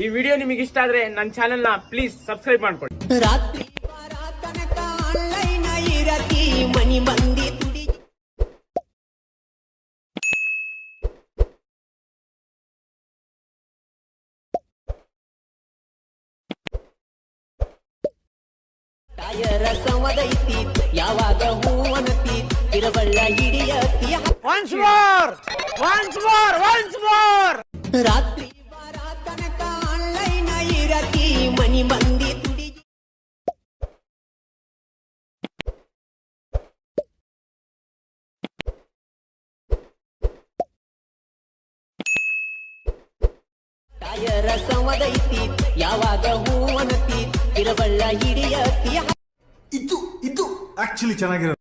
ಈ ವಿಡಿಯೋ ನಿಮಗೆ ಇಷ್ಟ ಆದ್ರೆ ನನ್ನ ಚಾನೆಲ್ನ ಪ್ಲೀಸ್ ಸಬ್ಸ್ಕ್ರೈಬ್ ಮಾಡ್ಕೊಳ್ಳಿ. ರಾತ್ರಿ ತನಕ ಆನ್ಲೈನ್ ಇರತಿ ಮನಿ ಮಂದಿ ತುಡಿ ಟಯರ ಸಂವದೈತಿ ಯಾವಾಗ ಹೂವನತಿ ತಿರುವಳ್ಳ ಹಿಡಿಯತಿ once more once more once more ರಾತ್ರಿ ಟಯರ ಸಂವದೈತಿ ಯಾವಾಗ ಹೂವನತಿ ಇರಬಳ್ಳ ಹಿಡಿಯತಿ ಇದು ಇದು ಆಕ್ಚುಲಿ ಚೆನ್ನಾಗಿರೋದು.